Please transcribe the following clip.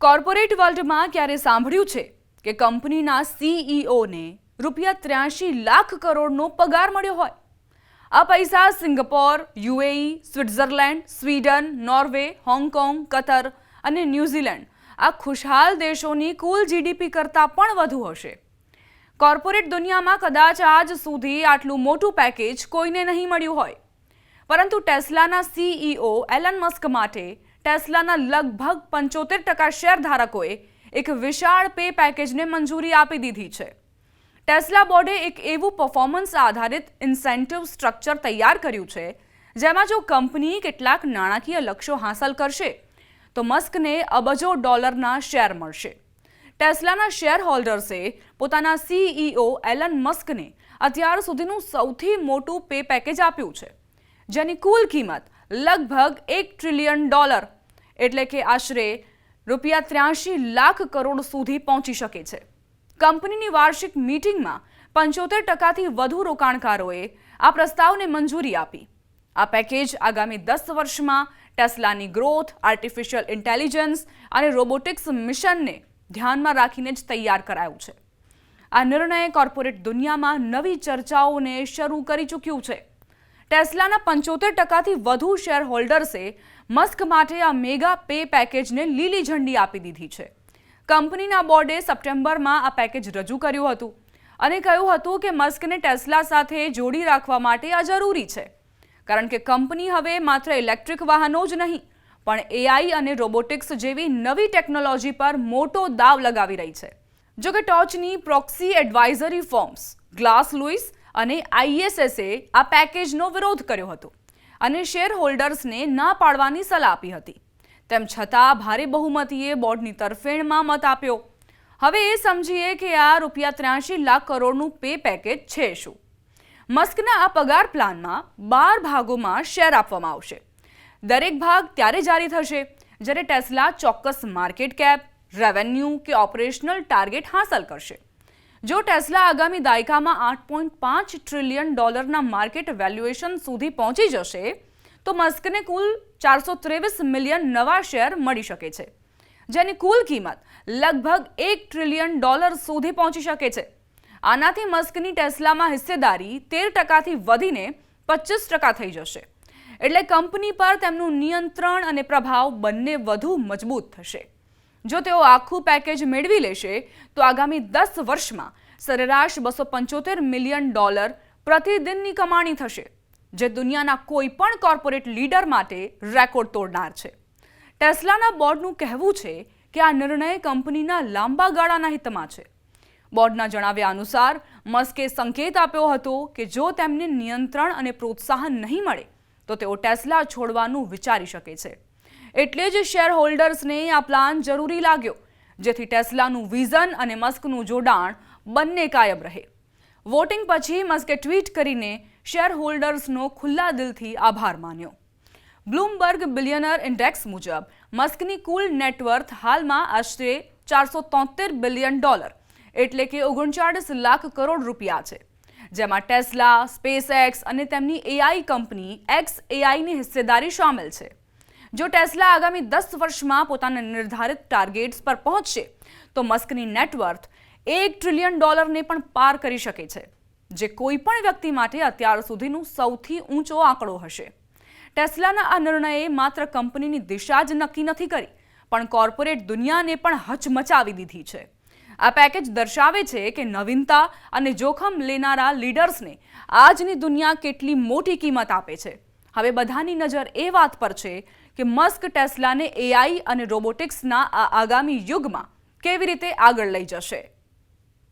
Corporate વર્લ્ડમાં ક્યારે સાંભળ્યું છે કે કંપનીના સીઈઓને રૂપિયા ત્ર્યાસી લાખ કરોડનો પગાર મળ્યો હોય? આ પૈસા Singapore, UAE, Switzerland, Sweden, Norway, Hong Kong, Qatar અને ન્યૂઝીલેન્ડ આ ખુશહાલ દેશોની કુલ જીડીપી કરતાં પણ વધુ હશે. કોર્પોરેટ દુનિયામાં કદાચ આજ સુધી આટલું મોટું પેકેજ કોઈને નહીં મળ્યું હોય. પરંતુ ટેસ્લાના સીઈઓ એલન મસ્ક માટે ટેસ્લાના લગભગ પંચોતેર ટકા શેરધારકોએ એક વિશાળ પે પેકેજને મંજૂરી આપી દીધી છે. ટેસ્લા બોર્ડે એક એવું પરફોર્મન્સ આધારિત ઇન્સેન્ટિવ સ્ટ્રક્ચર તૈયાર કર્યું છે, જેમાં જો કંપની કેટલાક નાણાકીય લક્ષ્યો હાંસલ કરશે, તો મસ્કને અબજો ડોલરના શેર મળશે. ટેસ્લાના શેર હોલ્ડર્સે પોતાના સીઈઓ એલન મસ્કને અત્યાર સુધીનું સૌથી મોટું પે પેકેજ આપ્યું છે, જેની કુલ કિંમત લગભગ એક ટ્રિલિયન ડોલર એટલે કે આશરે રૂપિયા ત્ર્યાસી લાખ કરોડ સુધી પહોંચી શકે છે. કંપનીની વાર્ષિક મીટિંગમાં પંચોતેર ટકાથી વધુ રોકાણકારોએ આ પ્રસ્તાવને મંજૂરી આપી. આ પેકેજ આગામી દસ વર્ષમાં ટેસ્લાની ગ્રોથ, આર્ટિફિશિયલ ઇન્ટેલિજન્સ અને રોબોટિક્સ મિશનને ધ્યાનમાં રાખીને જ તૈયાર કરાયું છે. આ નિર્ણય કોર્પોરેટ દુનિયામાં નવી ચર્ચાઓને શરૂ કરી ચૂક્યું છે. ટેસ્લાના પંચોતેર ટકાથી વધુ શેર હોલ્ડર્સે મસ્ક માટે આ મેગા પે પેકેજને લીલી ઝંડી આપી દીધી છે. કંપનીના બોર્ડે સપ્ટેમ્બરમાં આ પેકેજ રજૂ કર્યું હતું અને કહ્યું હતું કે મસ્કને ટેસ્લા સાથે જોડી રાખવા માટે આ જરૂરી છે. કારણ કે કંપની હવે માત્ર ઇલેક્ટ્રિક વાહનો જ નહીં, પણ એઆઈ અને રોબોટિક્સ જેવી નવી ટેકનોલોજી પર મોટો દાવ લગાવી રહી છે. જો કે ટોચની proxy advisory forms, Glass Lewis અને આઈએસએસે આ પેકેજનો વિરોધ કર્યો હતો અને શેર હોલ્ડર્સને ના પાડવાની સલાહ આપી હતી. તેમ છતાં ભારે બહુમતીએ બોર્ડની તરફેણમાં મત આપ્યો. હવે એ સમજીએ કે આ રૂપિયા ત્ર્યાસી લાખ કરોડનું પે પેકેજ છે શું? મસ્કના આ પગાર પ્લાનમાં બાર ભાગોમાં શેર આપવામાં આવશે. દરેક ભાગ ત્યારે જારી થશે જ્યારે ટેસ્લા ચોક્કસ માર્કેટ કેપ, રેવન્યુ કે ઓપરેશનલ ટાર્ગેટ હાંસલ કરશે. જો ટેસ્લા આગામી દાયકામાં આઠ પોઈન્ટ પાંચ ટ્રિલિયન ડોલરના માર્કેટ વેલ્યુએશન સુધી પહોંચી જશે, તો મસ્કને કુલ ચારસો ત્રેવીસ મિલિયન નવા શેર મળી શકે છે, જેની કુલ કિંમત લગભગ એક ટ્રિલિયન ડોલર સુધી પહોંચી શકે છે. આનાથી મસ્કની ટેસ્લામાં હિસ્સેદારી તેર ટકાથી વધીને પચીસ ટકા થઈ જશે. એટલે કંપની પર તેમનું નિયંત્રણ અને પ્રભાવ બંને વધુ મજબૂત થશે. જો તેઓ આખું પેકેજ મેળવી લેશે, તો આગામી દસ વર્ષમાં સરેરાશ બસો પંચોતેર મિલિયન ડોલર પ્રતિદિનની કમાણી થશે, જે દુનિયાના કોઈ પણ કોર્પોરેટ લીડર માટે રેકોર્ડ તોડનાર છે. ટેસ્લાના બોર્ડનું કહેવું છે કે આ નિર્ણય કંપનીના લાંબા ગાળાના હિતમાં છે. બોર્ડના જણાવ્યા અનુસાર, મસ્કે સંકેત આપ્યો હતો કે જો તેમને નિયંત્રણ અને પ્રોત્સાહન નહીં મળે, તો તેઓ ટેસ્લા છોડવાનું વિચારી શકે છે. એટલે જ શેર હોલ્ડર્સને આ પ્લાન જરૂરી લાગ્યો, જેથી ટેસ્લાનું વિઝન અને મસ્કનું જોડાણ બંને કાયમ રહે. વોટિંગ પછી મસ્કે ટ્વીટ કરીને શેર હોલ્ડર્સનો ખુલ્લા દિલથી આભાર માન્યો. બ્લૂમબર્ગ બિલિયનર ઇન્ડેક્સ મુજબ, મસ્કની કુલ નેટવર્થ હાલમાં આશરે ચારસો તોતેર બિલિયન ડોલર એટલે કે ઓગણચાળીસ લાખ કરોડ રૂપિયા છે. જેમાં ટેસ્લા સ્પેસ એક્સ અને તેમની એઆઈ કંપની એક્સ એઆઈની હિસ્સેદારી સામેલ છે. જો ટેસ્લા આગામી દસ વર્ષમાં પોતાના નિર્ધારિત ટાર્ગેટ્સ પર પહોંચશે, તો મસ્કની નેટવર્થ એક ટ્રિલિયન ડોલરને પણ પાર કરી શકે છે, જે કોઈ પણ વ્યક્તિ માટે અત્યાર સુધીનું સૌથી ઊંચો આંકડો હશે. ટેસ્લાના આ નિર્ણયે માત્ર કંપનીની દિશા જ નક્કી નથી કરી, પણ કોર્પોરેટ દુનિયાને પણ હચમચાવી દીધી છે. આ પેકેજ દર્શાવે છે કે નવીનતા અને જોખમ લેનારા લીડર્સને આજની દુનિયા કેટલી મોટી કિંમત આપે છે. હવે બધાની નજર એ વાત પર છે કે મસ્ક ટેસ્લાને એઆઈ અને રોબોટિક્સના આ આગામી યુગમાં કેવી રીતે આગળ લઈ જશે.